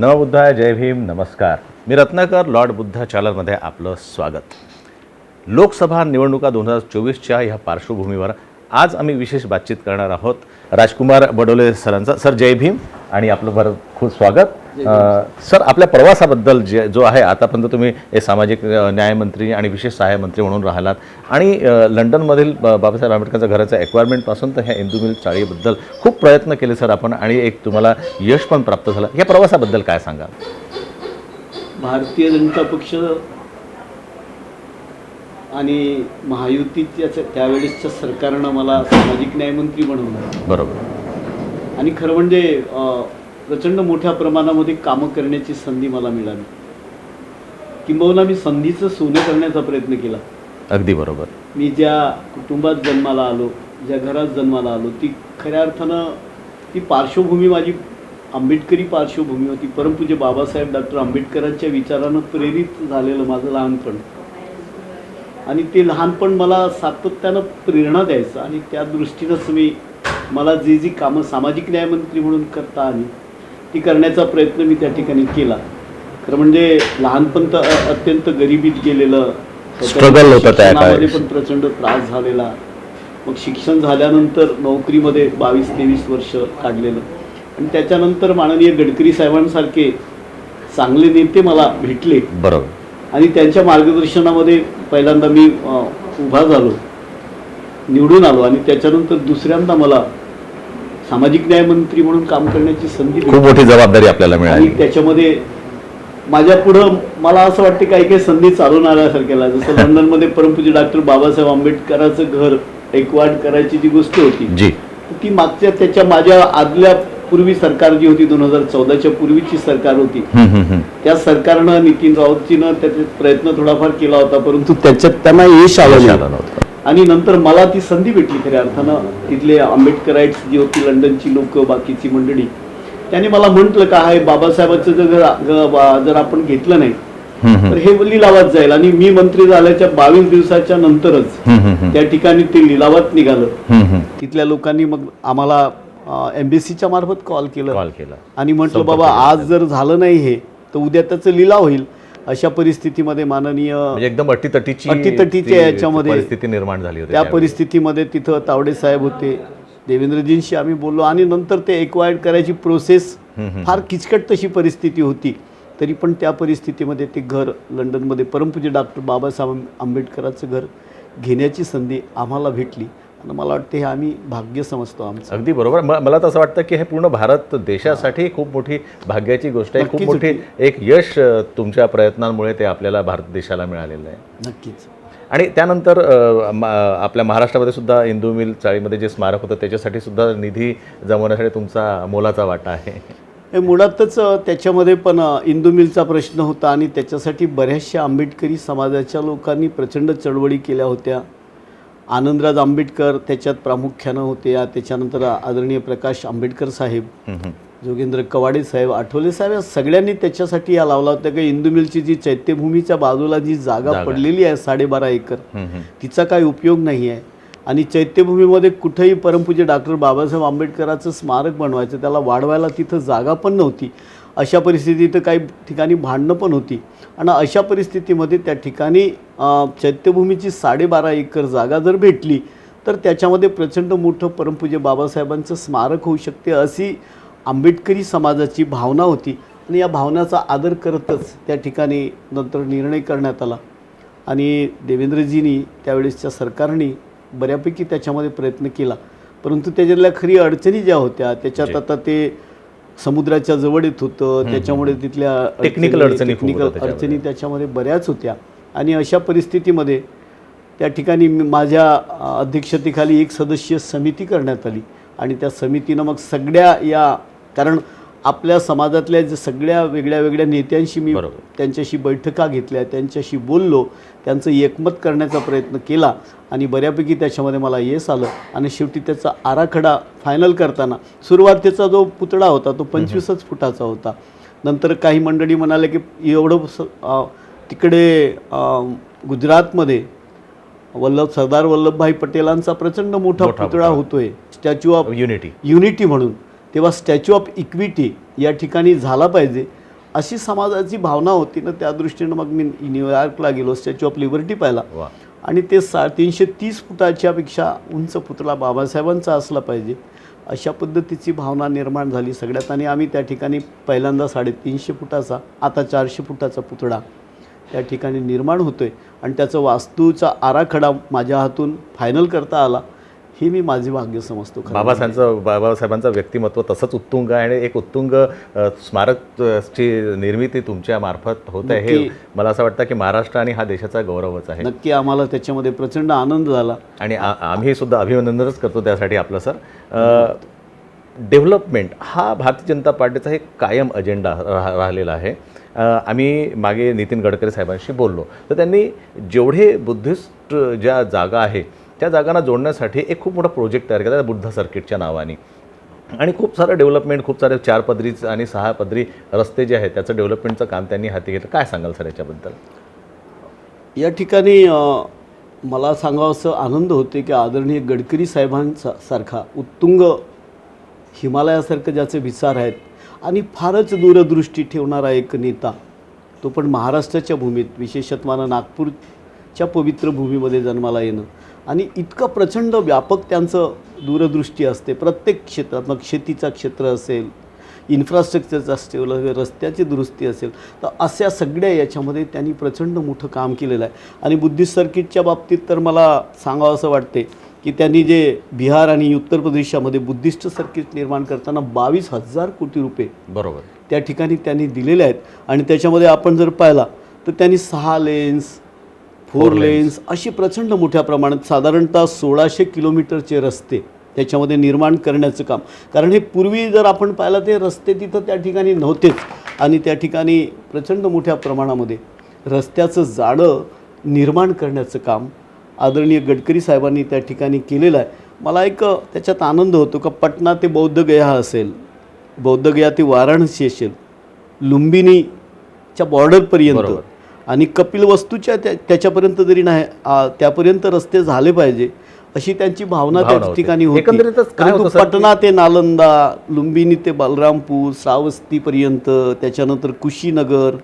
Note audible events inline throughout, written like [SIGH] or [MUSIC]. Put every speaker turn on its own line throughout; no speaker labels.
नवबुद्धाय जय भीम नमस्कार. मी रत्नाकर लॉर्ड बुद्धा चॅनलमध्ये आपलं स्वागत. लोकसभा निवडणुका दोन हजार चोवीसच्या ह्या पार्श्वभूमीवर आज आम्ही विशेष बातचीत करणार आहोत. राजकुमार बडोले सरांचा. सर जय भीम आणि आपलं बरं खूप स्वागत. सर आपल्या प्रवासाबद्दल जे जो आहे आतापर्यंत तुम्ही हे सामाजिक न्यायमंत्री आणि विशेष सहाय्य मंत्री म्हणून राहिलात. आणि लंडनमधील बाबासाहेब आंबेडकरांच्या घराच्या एक्वायरमेंटपासून तर ह्या इंदू मिल चाळीबद्दल खूप प्रयत्न केले सर आपण. आणि एक तुम्हाला यश पण प्राप्त झालं. या प्रवासाबद्दल काय सांगाल?
भारतीय जनता पक्ष आणि महायुतीच्या त्यावेळेसच्या सरकारनं मला सामाजिक न्यायमंत्री बनवलं.
बरोबर.
आणि खरं म्हणजे प्रचंड मोठ्या प्रमाणामध्ये कामं करण्याची संधी मला मिळाली. किंबहुना मी संधीचं सोनं करण्याचा प्रयत्न केला.
अगदी बरोबर.
मी ज्या कुटुंबात जन्माला आलो ज्या घरात जन्माला आलो ती खऱ्या अर्थानं ती पार्श्वभूमी माझी आंबेडकरी पार्श्वभूमी होती. परमपूज्य बाबासाहेब डॉक्टर आंबेडकरांच्या विचारानं प्रेरित झालेलं माझं लहानपण. आणि ते लहानपण मला सातत्यानं प्रेरणा द्यायचं आणि त्या दृष्टीनंच मी मला जी जी कामं सामाजिक न्यायमंत्री म्हणून करता आली ती करण्याचा प्रयत्न मी त्या ठिकाणी केला. खरं म्हणजे लहानपण तर अत्यंत गरिबीत गेलेलं
Struggle होतं त्या
शिक्षणामध्ये
काळी.
पण प्रचंड त्रास झालेला. मग शिक्षण झाल्यानंतर नोकरीमध्ये बावीस तेवीस वर्ष काढलेलं. आणि त्याच्यानंतर माननीय गडकरी साहेबांसारखे चांगले नेते मला भेटले.
बरोबर.
आणि त्यांच्या मार्गदर्शनामध्ये पहिल्यांदा मी उभा झालो. निवडून आलो आणि त्याच्यानंतर दुसऱ्यांदा मला सामाजिक न्याय मंत्री म्हणून काम करण्याची संधी
खूप. मोठी जबाबदारी आपल्याला
आणि
मिळाली
त्याच्यामध्ये माझ्या पुढं मला असं वाटतं काही काही संधी चालून आल्यासारख्याला जसं [LAUGHS] लंडनमध्ये परमपूज्य डॉक्टर बाबासाहेब आंबेडकरांचं घर एकवाट करायची जी गोष्ट होती
जी.
ती मागच्या त्याच्या माझ्या आदल्या पूर्वी सरकार जी होती दोन हजार चौदाच्या पूर्वीची सरकार होती. त्या सरकारनं नितीन राऊतजीनं त्याचे प्रयत्न थोडाफार केला होता परंतु त्याच्यात त्यांना यश आलं
नव्हतं
आणि नंतर मला ती संधी भेटली खऱ्या अर्थानं तिथले आंबेडकराइट्स जी होती लंडनची लोक बाकीची मंडळी त्याने मला म्हटलं का आहे बाबासाहेबांचं जर जर आपण घेतलं नाही. तर हे लिलावात जाईल आणि मी मंत्री झाल्याच्या बावीस दिवसाच्या नंतरच. त्या ठिकाणी ते लिलावात निघालं. तिथल्या लोकांनी मग आम्हाला एमबीसीच्या मार्फत कॉल केलं
कॉल केला
आणि म्हटलं
संपर्क
बाबा. आज जर झालं नाही हे तर उद्या त्याचं लिलाव होईल अशा परिस्थितीमध्ये माननीय
म्हणजे एकदम अटीतटीची
अटीतटीच्या
ती
याच्यामध्ये-
परिस्थिती निर्माण झाली होती
त्या
त्यावेळी.
परिस्थितीमध्ये तिथं तावडे साहेब होते देवेंद्रजींशी आम्ही बोललो आणि नंतर ते एक्वायर्ड करायची प्रोसेस. फार किचकट तशी परिस्थिती होती तरी पण त्या परिस्थितीमध्ये ते घर लंडनमध्ये परमपूज्य डॉक्टर बाबासाहेब आंबेडकरांचं घर घेण्याची संधी आम्हाला भेटली आणि मला वाटतं हे आम्ही भाग्य समजतो आमचं.
अगदी बरोबर. म- मला तर असं वाटतं की हे पूर्ण भारत देशासाठी खूप मोठी भाग्याची गोष्ट आहे. खूप
नक्कीच
मोठी एक यश अ, तुमच्या प्रयत्नांमुळे ते आपल्याला भारत देशाला मिळालेलं आहे.
नक्कीच.
आणि त्यानंतर अ, म- आपल्या महाराष्ट्रामध्ये सुद्धा इंदू मिल चाळीमध्ये जे स्मारक होतं त्याच्यासाठी सुद्धा निधी जमवण्यासाठी तुमचा मोलाचा वाटा आहे.
हे मुळातच अ, त्याच्यामध्ये पण अ, इंदू मिलचा प्रश्न होता आणि त्याच्यासाठी बऱ्याचशा आंबेडकरी समाजाच्या लोकांनी प्रचंड चळवळी केल्या होत्या. आनंदराज आंबेडकर त्याच्यात प्रामुख्यानं होते या त्याच्यानंतर आदरणीय प्रकाश आंबेडकर साहेब. जोगेंद्र कवाडे साहेब आठवले साहेब या सगळ्यांनी त्याच्यासाठी या लावला होता की इंदू मिलची जी चैत्यभूमीच्या बाजूला जी जागा. पडलेली आहे साडेबारा एकर. तिचा काही उपयोग नाही आहे आणि चैत्यभूमीमध्ये कुठेही परमपूज्य डॉक्टर बाबासाहेब आंबेडकरांचं स्मारक बनवायचं त्याला वाढवायला तिथं जागा पण नव्हती अशा परिस्थितीत काही ठिकाणी भांडणं पण होती. आणि अशा परिस्थितीमध्ये त्या ठिकाणी चैत्यभूमीची साडेबारा एकर जागा जर भेटली तर त्याच्यामध्ये प्रचंड मोठं परमपूज्य बाबासाहेबांचं स्मारक होऊ शकते अशी आंबेडकरी समाजाची भावना होती. आणि या भावनाचा आदर करतच त्या ठिकाणी नंतर निर्णय करण्यात आला. आणि देवेंद्रजींनी त्यावेळेसच्या सरकारने बऱ्यापैकी त्याच्यामध्ये प्रयत्न केला. परंतु त्याच्यातल्या खरी अडचणी ज्या होत्या त्याच्यात
जी.
आता ते समुद्राच्या जवळ येत होतं त्याच्यामुळे तिथल्या
Technical अडचणी
टेक्निकल. अडचणी त्याच्यामध्ये बऱ्याच होत्या. आणि अशा परिस्थितीमध्ये त्या ठिकाणी माझ्या अध्यक्षतेखाली एक सदस्य समिती करण्यात आली. आणि त्या समितीनं मग सगळ्या या कारण आपल्या समाजातल्या जे सगळ्या वेगळ्या वेगळ्या नेत्यांशी मी. त्यांच्याशी बैठका घेतल्या त्यांच्याशी बोललो त्यांचं एकमत करण्याचा प्रयत्न केला आणि बऱ्यापैकी त्याच्यामध्ये मला यश आलं. आणि शेवटी त्याचा आराखडा फायनल करताना सुरुवातीचा जो पुतळा होता तो पंचवीसच फुटाचा होता. नंतर काही मंडळी म्हणाले की एवढं तिकडे गुजरातमध्ये वल्लभ सरदार वल्लभभाई पटेलांचा प्रचंड मोठा पुतळा. होतोय. स्टॅच्यू ऑफ
युनिटी
युनिटी म्हणून. तेव्हा स्टॅच्यू ऑफ इक्विटी या ठिकाणी झाला पाहिजे अशी समाजाची भावना होती ना त्या दृष्टीनं मग मी न्यूयॉर्कला गेलो स्टॅच्यू ऑफ लिबर्टी पाहिला. आणि ते सा तीनशे तीस फुटाच्या पेक्षा उंच पुतळा बाबासाहेबांचा असला पाहिजे अशा पद्धतीची भावना निर्माण झाली सगळ्यात. आणि आम्ही त्या ठिकाणी पहिल्यांदा साडेतीनशे फुटाचा आता चारशे फुटाचा पुतळा त्या ठिकाणी निर्माण होतो आहे आणि त्याचं वास्तूचा आराखडा माझ्या हातून फायनल करता आला. हे मी माझे भाग्य समजतो खरं म्हणजे.
बाबासाहेबांचं बाबासाहेबांचं व्यक्तिमत्व तसंच उत्तुंग आहे आणि एक उत्तुंग स्मारक ची निर्मिती तुमच्या मार्फत होत आहे हे. मला असं वाटतं की महाराष्ट्र आणि हा देशाचा गौरवच आहे.
नक्की आम्हाला त्याच्यामध्ये प्रचंड आनंद झाला.
आणि आ- आम्ही सुद्धा अभिनंदनच करतो त्यासाठी आपलं सर. डेव्हलपमेंट हा भारतीय जनता पार्टीचा एक कायम अजेंडा राहिलेला आहे. आम्ही मागे नितीन गडकरी साहेबांशी बोललो. तर त्यांनी जेवढे बुद्धिस्ट ज्या जागा आहे त्या जागांना जोडण्यासाठी एक खूप मोठा प्रोजेक्ट तयार केला बुद्ध सर्किटच्या नावाने. आणि खूप सारं डेव्हलपमेंट खूप सारे चार पदरीचं आणि सहा पदरी रस्ते जे आहेत त्याचं डेव्हलपमेंटचं काम त्यांनी हाती घेतलं. काय सांगाल सर याच्याबद्दल?
या ठिकाणी मला सांगावं असं आनंद होते की आदरणीय गडकरी साहेबांचा सारखा उत्तुंग हिमालयासारखं ज्याचे विचार आहेत आणि फारच दूरदृष्टी ठेवणारा एक नेता तो पण महाराष्ट्राच्या भूमीत विशेषत्वानं नागपूरच्या पवित्र भूमीमध्ये जन्माला येणं. आणि इतकं प्रचंड व्यापक त्यांचं दूरदृष्टी असते. प्रत्येक क्षेत्रात मग शेतीचं क्षेत्र असेल इन्फ्रास्ट्रक्चरचं असेल रस्त्याची दुरुस्ती असेल तर अशा सगळ्या याच्यामध्ये त्यांनी प्रचंड मोठं काम केलेलं आहे. आणि बुद्धिस्ट सर्किटच्या बाबतीत तर मला सांगावं असं वाटते की त्यांनी जे बिहार आणि उत्तर प्रदेशामध्ये बुद्धिस्ट सर्किट निर्माण करताना बावीस हजार कोटी रुपये
बरोबर.
त्या ठिकाणी त्यांनी दिलेले आहेत. आणि त्याच्यामध्ये आपण जर पाहिला तर त्यांनी सहा लेन्स फोर लेन्स अशी प्रचंड मोठ्या प्रमाणात साधारणतः सोळाशे किलोमीटरचे रस्ते त्याच्यामध्ये निर्माण करण्याचं काम. कारण हे पूर्वी जर आपण पाहिलं ते रस्ते तिथं त्या ठिकाणी नव्हतेच. आणि त्या ठिकाणी प्रचंड मोठ्या प्रमाणामध्ये रस्त्याचं जाळं निर्माण करण्याचं काम आदरणीय गडकरी साहेबांनी त्या ठिकाणी केलेलं आहे. मला एक त्याच्यात आनंद होतो का पटना ते बौद्धगया असेल बौद्धगया ते वाराणसी असेल लुंबिनीच्या बॉर्डरपर्यंत. आणि कपिलवस्तूच्या त्या त्याच्यापर्यंत जरी नाही त्यापर्यंत रस्ते झाले पाहिजे अशी त्यांची भावना त्या. ठिकाणी होती पटना ते नालंदा लुंबिनी ते बलरामपूर श्रावस्तीपर्यंत त्याच्यानंतर कुशीनगर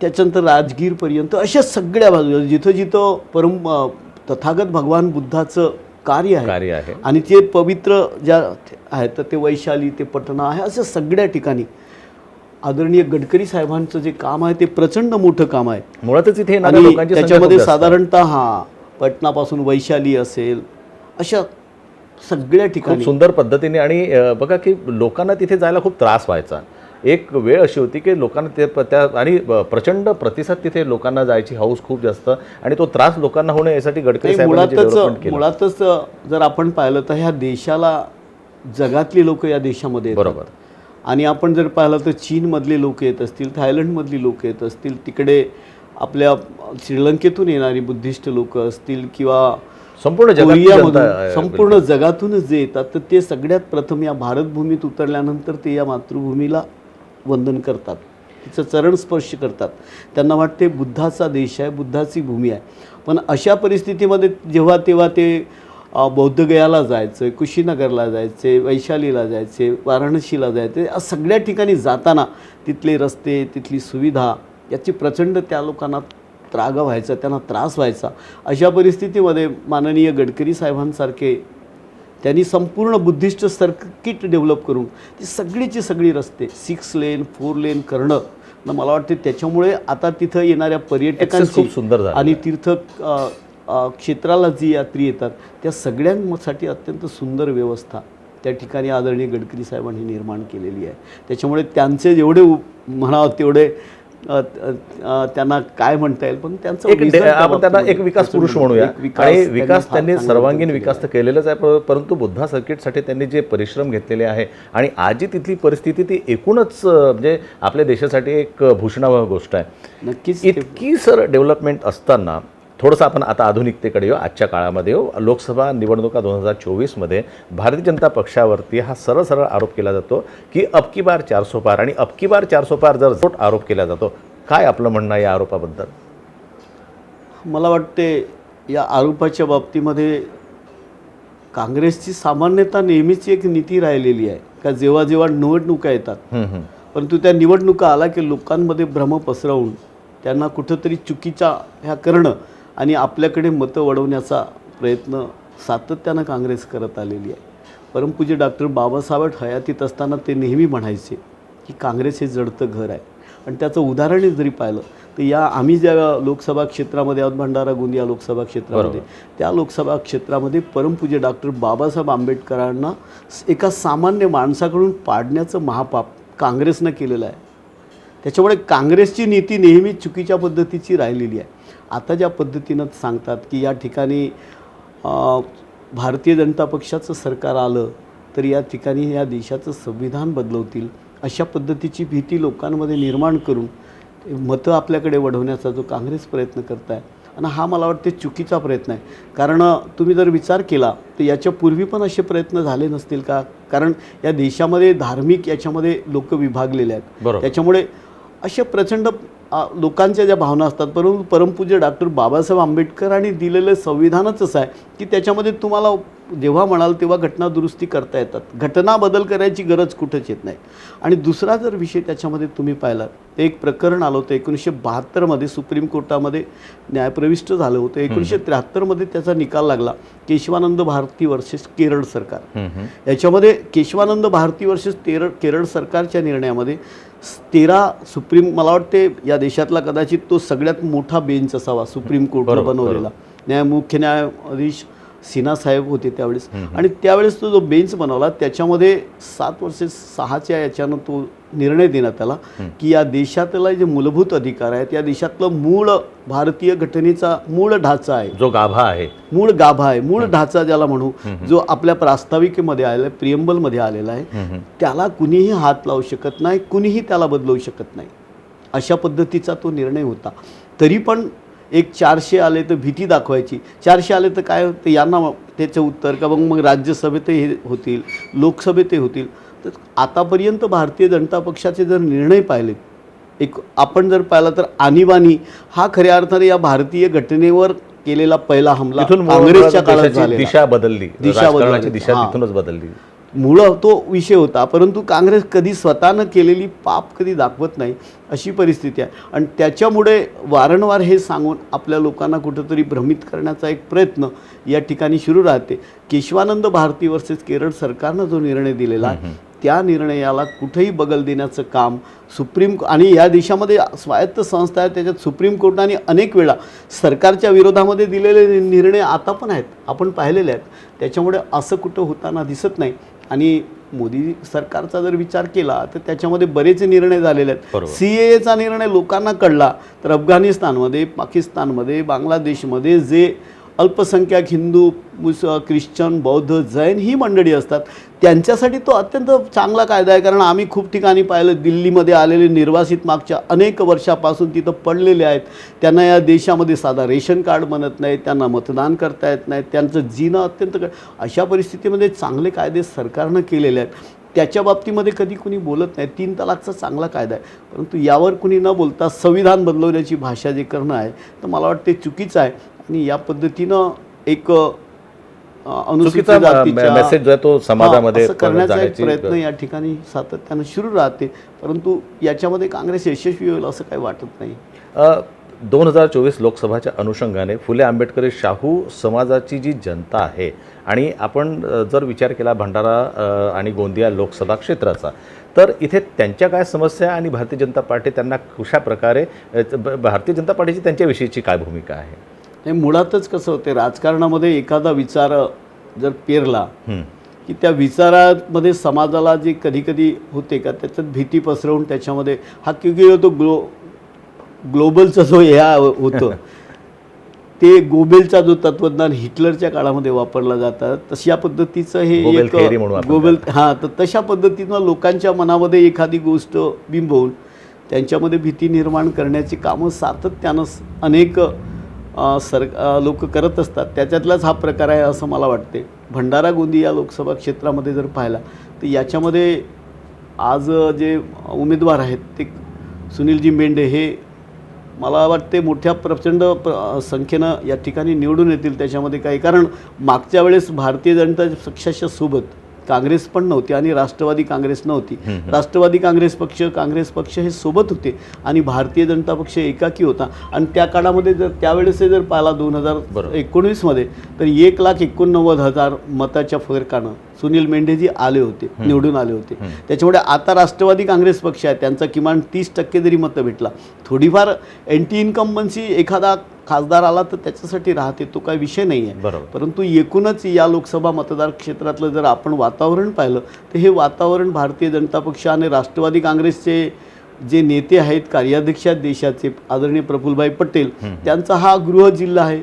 त्याच्यानंतर राजगीरपर्यंत अशा सगळ्या बाजू जिथं जिथं परम तथागत भगवान बुद्धाचं कार्य आहे
कार्य आहे
आणि ते पवित्र ज्या आहेत तर ते वैशाली ते पटना आहे असं सगळ्या ठिकाणी आदरणीय गडकरी साहेबांचं जे काम आहे ते प्रचंड मोठं काम आहे.
मुळातच इथे
आणि त्याच्यामध्ये. साधारणतः हा पटनापासून वैशाली असेल अशा सगळ्या ठिकाणी.
सुंदर पद्धतीने आणि बघा की लोकांना तिथे जायला खूप त्रास व्हायचा. एक वेळ अशी होती की लोकांना ते त्या आणि प्रचंड प्रतिसाद तिथे लोकांना जायची हाऊस खूप जास्त आणि तो त्रास लोकांना होणे यासाठी गडकरी
मुळातच मुळातच जर आपण पाहिलं तर ह्या देशाला जगातली लोक या देशामध्ये.
बरोबर.
आणि आपण जर पाहिलं तर चीनमधले लोक येत असतील थायलंडमधली लोक येत असतील तिकडे आपल्या श्रीलंकेतून येणारी बुद्धिस्ट लोक असतील किंवा
संपूर्ण
कोरियामधून संपूर्ण जगातूनच जे येतात तर ते सगळ्यात प्रथम या भारतभूमीत उतरल्यानंतर ते या मातृभूमीला वंदन करतात. तिचं चरण स्पर्श करतात. त्यांना वाटते बुद्धाचा देश आहे बुद्धाची भूमी आहे. पण अशा परिस्थितीमध्ये जेव्हा तेव्हा ते बौद्धगयाला जायचं कुशीनगरला जायचे वैशालीला जायचे वाराणसीला जायचे या सगळ्या ठिकाणी जाताना तिथले रस्ते तिथली सुविधा याची प्रचंड त्या लोकांना त्राग व्हायचा त्यांना त्रास व्हायचा. अशा परिस्थितीमध्ये माननीय गडकरी साहेबांसारखे त्यांनी संपूर्ण बुद्धिस्ट सर्किट डेव्हलप करून ती सगळीची सगळी रस्ते सिक्स लेन फोर लेन करणं न मला वाटते त्याच्यामुळे आता तिथं येणाऱ्या पर्यटकांची
खूप सुंदर
आणि तीर्थ क्षेत्राला जी यात्री येतात त्या सगळ्यांसाठी अत्यंत सुंदर व्यवस्था त्या ठिकाणी आदरणीय गडकरी साहेबांनी निर्माण केलेली आहे. त्याच्यामुळे त्यांचे जेवढे म्हणावं तेवढे त्यांना काय म्हणता येईल पण त्यांचं
आपण त्यांना एक विकास पुरुष म्हणूया. आणि
त्यांनी
विकास त्यांनी सर्वांगीण विकास तर केलेलाच आहे पर- परंतु बुद्धा सर्किटसाठी त्यांनी जे परिश्रम घेतलेले आहे आणि आज जी तिथली परिस्थिती ती एकूणच म्हणजे आपल्या देशासाठी एक भूषणावह गोष्ट आहे.
नक्कीच.
इतकी सर डेव्हलपमेंट असताना थोडंसं आपण आता आधुनिकतेकडे येऊ आजच्या काळामध्ये येऊ. लोकसभा निवडणुका दोन हजार चोवीसमध्ये भारतीय जनता पक्षावरती हा सरळ सरळ आरोप केला जातो की अबकी बार चारसो पार आणि अबकी बार चारसो पार जर जोट आरोप केला जातो काय आपलं म्हणणं आहे या आरोपाबद्दल?
मला वाटते या आरोपाच्या बाबतीमध्ये काँग्रेसची सामान्यतः नेहमीची एक नीती राहिलेली आहे. का जेव्हा जेव्हा निवडणुका येतात. परंतु त्या निवडणुका आला की लोकांमध्ये भ्रम पसरवून त्यांना कुठंतरी चुकीच्या ह्या करणं आणि आपल्याकडे मतं वळवण्याचा प्रयत्न सातत्यानं काँग्रेस करत आलेली आहे. परमपूज्य डॉक्टर बाबासाहेब हयातीत असताना ते नेहमी म्हणायचे की काँग्रेस हे जडतं घर आहे. आणि त्याचं उदाहरणच जरी पाहिलं तर या आम्ही ज्या लोकसभा क्षेत्रामध्ये आहोत भंडारा गोंदिया लोकसभा क्षेत्रामध्ये त्या लोकसभा क्षेत्रामध्ये परमपूज्य डॉक्टर बाबासाहेब आंबेडकरांना एका सामान्य माणसाकडून पाडण्याचं महापाप काँग्रेसनं केलेलं आहे. त्याच्यामुळे काँग्रेसची नीती नेहमी चुकीच्या पद्धतीची राहिलेली आहे. आता ज्या पद्धतीनं सांगतात की या ठिकाणी भारतीय जनता पक्षाचं सरकार आलं तर या ठिकाणी या देशाचं संविधान बदलवतील अशा पद्धतीची भीती लोकांमध्ये निर्माण करून मतं आपल्याकडे वढवण्याचा जो काँग्रेस प्रयत्न करत आहे आणि हा मला वाटते चुकीचा प्रयत्न आहे. कारण तुम्ही जर विचार केला तर याच्या पूर्वी पण असे प्रयत्न झाले नसतील का? कारण या देशामध्ये धार्मिक याच्यामध्ये लोक विभागलेले आहेत. त्याच्यामुळे असे प्रचंड लोकांच्या ज्या भावना असतात परंतु परमपूज्य डॉक्टर बाबासाहेब आंबेडकरांनी दिलेलं संविधानच असं आहे की त्याच्यामध्ये तुम्हाला जेव्हा म्हणाल तेव्हा घटना दुरुस्ती करता येतात. घटना बदल करायची गरज कुठंच येत नाही. आणि दुसरा जर विषय त्याच्यामध्ये तुम्ही पाहिला ते एक प्रकरण आलं होतं एकोणीसशे बहात्तरमध्ये सुप्रीम कोर्टामध्ये न्यायप्रविष्ट झालं होतं. एकोणीसशे त्र्याहत्तरमध्ये त्याचा निकाल लागला. केशवानंद भारती वर्सेस केरळ सरकार. याच्यामध्ये केशवानंद भारती वर्सेस तेरळ केरळ सरकारच्या निर्णयामध्ये तेरा सुप्रीम मला वाटते या देशातला कदाचित तो सगळ्यात मोठा बेंच असावा सुप्रीम कोर्टनं
बरोबर,
बनवलेला. न्याय मुख्य न्यायाधीश सिन्हा साहेब होते त्यावेळेस. आणि त्यावेळेस तो जो बेंच बनवला त्याच्यामध्ये सात वर्षे सहाच्या याच्यानं तो निर्णय देण्यात आला की या देशातला जे मूलभूत अधिकार आहेत या देशातलं मूळ भारतीय घटनेचा मूळ ढाचा आहे.
जो गाभा आहे.
मूळ गाभा आहे मूळ ढाचा ज्याला म्हणू जो आपल्या प्रास्ताविकेमध्ये आलेला आहे प्रियंबलमध्ये आलेला आहे. त्याला कुणीही हात लावू शकत नाही कुणीही त्याला बदलवू शकत नाही. अशा पद्धतीचा तो निर्णय होता. तरी पण एक चारशे आले तर भीती दाखवायची. चारशे आले तर काय ते यांना त्याचं उत्तर का? मग मग राज्यसभेत हे होतील लोकसभेत होतील. तर आतापर्यंत भारतीय जनता पक्षाचे जर निर्णय पाहिले एक आपण जर पाहिला तर आणीबाणी हा खऱ्या अर्थाने या भारतीय घटनेवर केलेला पहिला हमला काँग्रेसच्या काळात
दिशा बदलली.
दिशा बदलली.
दिशा. तिथूनच बदलली.
मूळ तो विषय होता परंतु काँग्रेस कधी स्वतःनं केलेली पाप कधी दाखवत नाही अशी परिस्थिती आहे. आणि त्याच्यामुळे वारंवार हे सांगून आपल्या लोकांना कुठंतरी भ्रमित करण्याचा एक प्रयत्न या ठिकाणी सुरू राहते. केशवानंद भारती वर्सेस केरळ सरकारनं जो निर्णय दिलेला आहे त्या निर्णयाला कुठेही बगल देण्याचं काम सुप्रीम आणि या देशामध्ये स्वायत्त संस्था आहेत त्याच्यात सुप्रीम कोर्टाने अनेक वेळा सरकारच्या विरोधामध्ये दिलेले निर्णय आता पण आहेत आपण पाहिलेले आहेत. त्याच्यामुळे असं कुठं होताना दिसत नाही. आणि मोदी सरकारचा जर विचार केला तर त्याच्यामध्ये बरेच निर्णय झालेले आहेत. सी एचा निर्णय लोकांना कळला तर अफगाणिस्तानमध्ये पाकिस्तानमध्ये बांगलादेशमध्ये जे अल्पसंख्याक हिंदू मुस ख्रिश्चन बौद्ध जैन ही मंडळी असतात. त्यांच्यासाठी तो अत्यंत चांगला कायदा आहे. कारण आम्ही खूप ठिकाणी पाहिलं दिल्लीमध्ये आलेले निर्वासित मागच्या अनेक वर्षापासून तिथं पडलेले आहेत. त्यांना या देशामध्ये साधा रेशन कार्ड बनत नाही त्यांना मतदान करता येत नाही त्यांचं जीणं अत्यंत अशा परिस्थितीमध्ये चांगले कायदे सरकारनं केलेले आहेत. त्याच्या बाबतीमध्ये कधी कुणी बोलत नाही. तीन तलाकचा चांगला कायदा आहे. परंतु यावर कुणी न बोलता संविधान बदलवण्याची भाषा जे करणं आहे तर मला वाटते चुकीचं आहे. आणि या पद्धतीनं एक अनुसूचित
मेसेज जो आहे तो समाजामध्ये
करण्याचा एक प्रयत्न या ठिकाणी सातत्यानं सुरू राहते. परंतु याच्यामध्ये काँग्रेस यशस्वी होईल असं काही वाटत नाही.
दोन हजार चोवीस लोकसभाच्या अनुषंगाने फुले आंबेडकरी शाहू समाजाची जी जनता आहे आणि आपण जर विचार केला भंडारा आणि गोंदिया लोकसभा क्षेत्राचा तर इथे त्यांच्या काय समस्या आणि भारतीय जनता पार्टी त्यांना कशा प्रकारे भारतीय जनता पार्टीची त्यांच्याविषयीची काय भूमिका आहे?
हे मुळातच कसं होते राजकारणामध्ये एखादा विचार जर पेरला. की त्या विचारामध्ये समाजाला जे कधी कधी होते का त्याच्यात भीती पसरवून त्याच्यामध्ये हा क्योंकि तो ग्लो ग्लोबलचा जो ह्या होतं [LAUGHS] ते गोबेलचा जो तत्वज्ञान हिटलरच्या काळामध्ये वापरला जातं तशा पद्धतीचं हे एक गोबेल हां तर तशा पद्धतीनं लोकांच्या मनामध्ये एखादी गोष्ट बिंबवून त्यांच्यामध्ये भीती निर्माण करण्याची कामं सातत्यानं अनेक सर लोक करत असतात. त्याच्यातलाच हा प्रकार आहे असं मला वाटते भंडारा गोंदी या लोकसभा क्षेत्रामध्ये जर पाहिला तर याच्यामध्ये आज जे उमेदवार आहेत ते सुनीलजी मेंढे हे मला वाटते मोठ्या प्रचंड प्र संख्येनं या ठिकाणी निवडून येतील त्याच्यामध्ये काही. कारण मागच्या वेळेस भारतीय जनता पक्षाच्या सोबत काँग्रेस पण नव्हती आणि राष्ट्रवादी काँग्रेस नव्हती. राष्ट्रवादी काँग्रेस पक्ष काँग्रेस पक्ष हे सोबत होते आणि भारतीय जनता पक्ष एकाकी होता. आणि त्या काळामध्ये जर त्यावेळेस जर पाहिला दोन हजार
बरोबर.
एकोणीसमध्ये तर एक लाख एकोणनव्वद हजार मताच्या फरकानं सुनील मेंढेजी आले होते निवडून आले होते. त्याच्यामुळे आता राष्ट्रवादी काँग्रेस पक्ष आहे त्यांचा किमान तीस टक्के जरी मतं भेटला थोडीफार अँटी इन्कम्बन्सी एखादा खासदार आला तर त्याच्यासाठी राहते तो काही विषय नाही आहे
बरोबर.
परंतु एकूणच या लोकसभा मतदार क्षेत्रातलं जर आपण वातावरण पाहिलं तर हे वातावरण भारतीय जनता पक्ष आणि राष्ट्रवादी काँग्रेसचे जे नेते आहेत कार्याध्यक्ष आहेत देशाचे आदरणीय प्रफुल्लभाई पटेल त्यांचा हा गृह जिल्हा आहे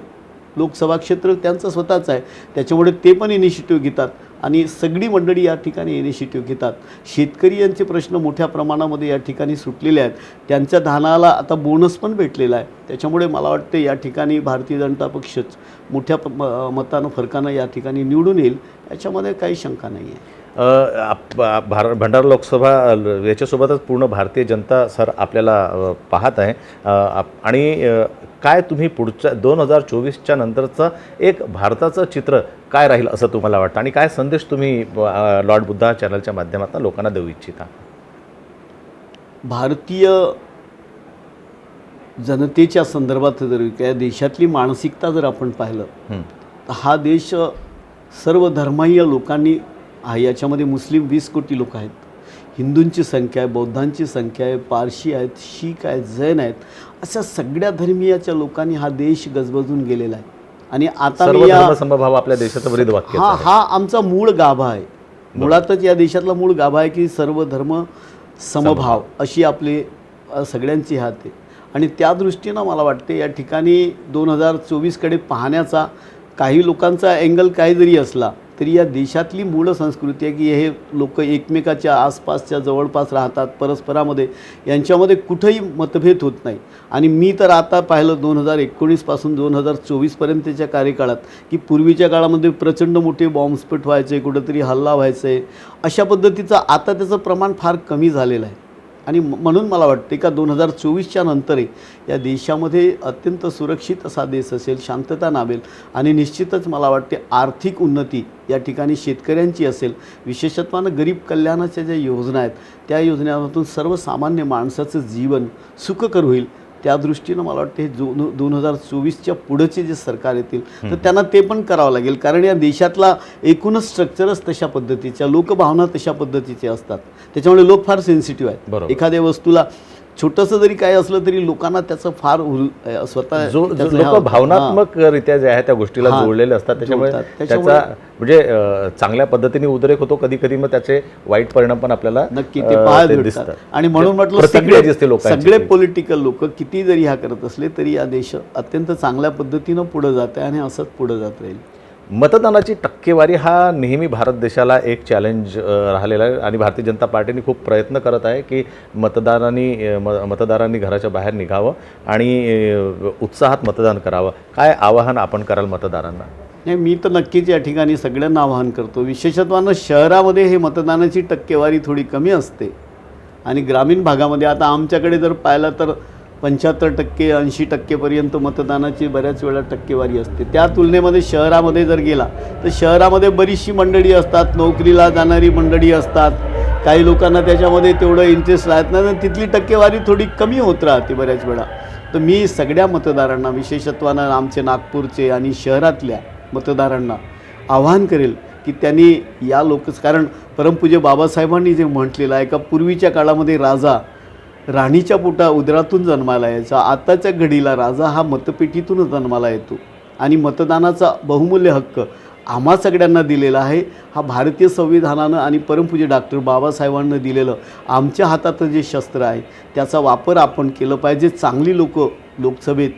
लोकसभा क्षेत्र त्यांचं स्वतःच आहे. त्याच्यामुळे ते पण इनिशिएटिव्ह घेतात. आणि सगळी मंडळी या ठिकाणी इनिशिएटिव्ह घेतात. शेतकरी यांचे प्रश्न मोठ्या प्रमाणामध्ये या ठिकाणी सुटलेले आहेत. त्यांच्या धानाला आता बोनस पण भेटलेला आहे. त्याच्यामुळे मला वाटते या ठिकाणी भारतीय जनता पक्षच मोठ्या म- मतानं फरकानं या ठिकाणी निवडून येईल. याच्यामध्ये काही शंका नाही आहे
भार भंडारा लोकसभा याच्यासोबतच पूर्ण भारतीय जनता सर आपल्याला पाहत आहे. आणि काय तुम्ही पुढच्या दोन हजार चोवीसच्या नंतरचं एक भारताचं चित्र काय राहील असं तुम्हाला वाटतं? आणि काय संदेश तुम्ही लॉर्ड बुद्धा चॅनलच्या माध्यमातून लोकांना देऊ इच्छिता?
भारतीय जनतेच्या संदर्भात जर या देशातली मानसिकता जर आपण पाहिलं. तर हा देश सर्व धर्मांय लोकांनी आहे याच्यामध्ये मुस्लिम वीस कोटी लोक आहेत. हिंदूंची संख्या आहे बौद्धांची संख्या आहे पारशी आहेत शीख आहेत जैन आहेत. अशा सगळ्या धर्मीयाच्या लोकांनी हा देश गजबजून गेलेला आहे. आणि आता
आपल्या देशाचं
हा हा आमचा मूळ गाभा आहे. मुळातच या देशातला मूळ गाभा आहे की सर्व धर्म समभाव अशी आपली सगळ्यांची हात आहे. आणि त्या दृष्टीनं मला वाटते या ठिकाणी दोन हजार चोवीसकडे पाहण्याचा काही लोकांचा अँगल काही जरी असला तरी या देशातली मूळ संस्कृती आहे की हे लोक एकमेकाच्या आसपासच्या जवळपास राहतात परस्परामध्ये. यांच्यामध्ये कुठंही मतभेद होत नाही. आणि मी तर आता पाहिलं दोन हजार एकोणीसपासून दोन हजार चोवीसपर्यंतच्या कार्यकाळात की पूर्वीच्या काळामध्ये प्रचंड मोठे बॉम्बस्फोट व्हायचे कुठंतरी हल्ला व्हायचे. अशा पद्धतीचं आता त्याचं प्रमाण फार कमी झालेलं आहे. आणि म- म्हणून मला वाटते का दोन हजार चोवीसच्या नंतरही या देशामध्ये अत्यंत सुरक्षित असा देश असेल शांतता नावेल आणि निश्चितच मला वाटते आर्थिक उन्नती या ठिकाणी शेतकऱ्यांची असेल. विशेषत्वानं गरीब कल्याणाच्या ज्या योजना आहेत त्या योजनांतून सर्वसामान्य माणसाचं जीवन सुखकर होईल. त्या दृष्टीनं मला वाटतं हे जो दोन हजार चोवीसच्या पुढचे जे सरकार येतील तर त्यांना ते पण करावं लागेल. कारण या देशातला एकूणच स्ट्रक्चरच तशा पद्धतीच्या लोकभावना तशा पद्धतीचे असतात. त्याच्यामुळे लोक फार सेन्सिटिव्ह आहेत. एखाद्या वस्तूला छोटंसं जरी काय असलं तरी लोकांना त्याचं फार स्वतः
जो लोक
होतं.
भावनात्मक रित्या जे आहे त्या गोष्टीला. जोडलेले असतात त्याच्यामुळे. त्याचा म्हणजे चांगल्या पद्धतीने उद्रेक होतो कधी कधी मग त्याचे वाईट परिणाम पण आपल्याला
नक्की ते
दिसतात
आणि म्हणून म्हटलं
प्रतिक्रिया जी असते
सगळे
लोकांची
सगळे
ती.
पॉलिटिकल लोक किती जरी ह्या करत असले तरी या देश अत्यंत चांगल्या पद्धतीनं पुढे जात आहे आणि असंच पुढे जात राहील
मतदानाची टक्केवारी हा नेहमी भारत देशाला एक चॅलेंज राहिलेला आहे आणि भारतीय जनता पार्टीने खूप प्रयत्न करत आहे की मतदारांनी म मतदारांनी घराच्या बाहेर निघावं आणि उत्साहात मतदान करावं. काय आवाहन आपण कराल मतदारांना?
नाही मी तर नक्कीच या ठिकाणी सगळ्यांना आवाहन करतो. विशेषत्वानं शहरामध्ये हे मतदानाची टक्केवारी थोडी कमी असते. आणि ग्रामीण भागामध्ये आता आमच्याकडे जर पाहिलं तर पंच्याहत्तर टक्के ऐंशी टक्केपर्यंत मतदानाची बऱ्याच वेळा टक्केवारी असते. त्या तुलनेमध्ये शहरामध्ये जर गेला तर शहरामध्ये बरीचशी मंडळी असतात नोकरीला जाणारी मंडळी असतात. काही लोकांना त्याच्यामध्ये तेवढं इंटरेस्ट राहत नाही आणि तिथली टक्केवारी थोडी कमी होत राहते बऱ्याच वेळा. तर मी सगळ्या मतदारांना विशेषत्वानं आमचे नागपूरचे आणि शहरातल्या मतदारांना आवाहन करेल की त्यांनी या लोक कारण परमपूज्य बाबासाहेबांनी जे म्हटलेलं आहे का पूर्वीच्या काळामध्ये राजा राणीच्या पोटा उदरातून जन्माला यायचा. आताच्या घडीला राजा हा मतपेटीतूनच जन्माला येतो. आणि मतदानाचा बहुमूल्य हक्क आम्हा सगळ्यांना दिलेला आहे. हा भारतीय संविधानानं आणि परमपूज्य डॉक्टर बाबासाहेबांना दिलेलं आमच्या हातात जे शस्त्र आहे त्याचा वापर आपण केलं पाहिजे. चांगली लोक लोकसभेत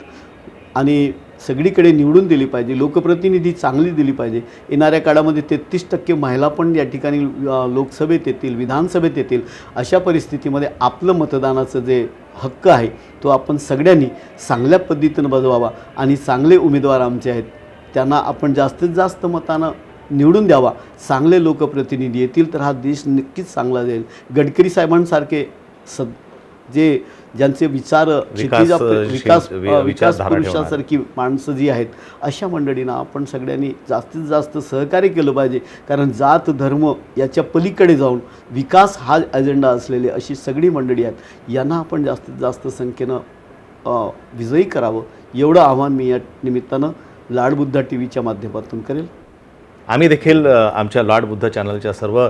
आणि सगळीकडे निवडून दिली पाहिजे लोकप्रतिनिधी चांगली दिली पाहिजे. येणाऱ्या काळामध्ये तेहतीस टक्के महिला पण या ठिकाणी लोकसभेत येतील विधानसभेत येतील. अशा परिस्थितीमध्ये आपलं मतदानाचं जे हक्क आहे तो आपण सगळ्यांनी चांगल्या पद्धतीनं बजवावा आणि चांगले उमेदवार आमचे आहेत त्यांना आपण जास्तीत जास्त मतानं निवडून द्यावा. चांगले लोकप्रतिनिधी येतील तर हा देश नक्कीच चांगला जाईल. गडकरी साहेबांसारखे स जे ज्यांचे विचार
विकास-
विकास पुरुषासारखी माणसं जी आहेत अशा मंडळींना आपण सगळ्यांनी जास्तीत जास्त सहकार्य केलं पाहिजे. कारण जात धर्म याच्या पलीकडे जाऊन विकास हा अजेंडा असलेली अशी सगळी मंडळी आहेत. यांना आपण जास्तीत जास्त संख्येनं विजयी करावं. एवढं आव्हान मी या निमित्तानं लाडबुद्धा टी व्हीच्या माध्यमातून करेल.
आम्ही देखील आमच्या लॉर्ड बुद्ध चॅनलच्या सर्व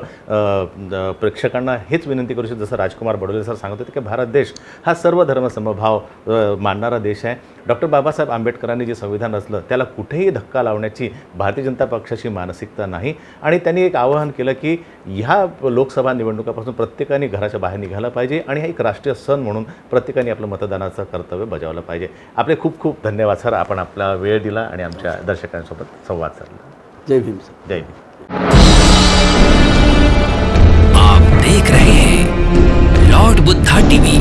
प्रेक्षकांना हेच विनंती करू शकतो जसं राजकुमार बडोले सर सांगत होते की भारत देश हा सर्व धर्मसमभाव मानणारा देश आहे. डॉक्टर बाबासाहेब आंबेडकरांनी जे संविधान रचलं त्याला कुठेही धक्का लावण्याची भारतीय जनता पक्षाची मानसिकता नाही. आणि त्यांनी एक आवाहन केलं की ह्या लोकसभा निवडणुकापासून प्रत्येकाने घराच्या बाहेर निघालं पाहिजे आणि हा एक राष्ट्रीय सण म्हणून प्रत्येकाने आपलं मतदानाचं कर्तव्य बजावलं पाहिजे. आपले खूप खूप धन्यवाद सर. आपण आपला वेळ दिला आणि आमच्या दर्शकांसोबत संवाद साधला.
जय भीम सर।
जय भीम। आप देख रहे हैं लॉर्ड बुद्धा टीवी।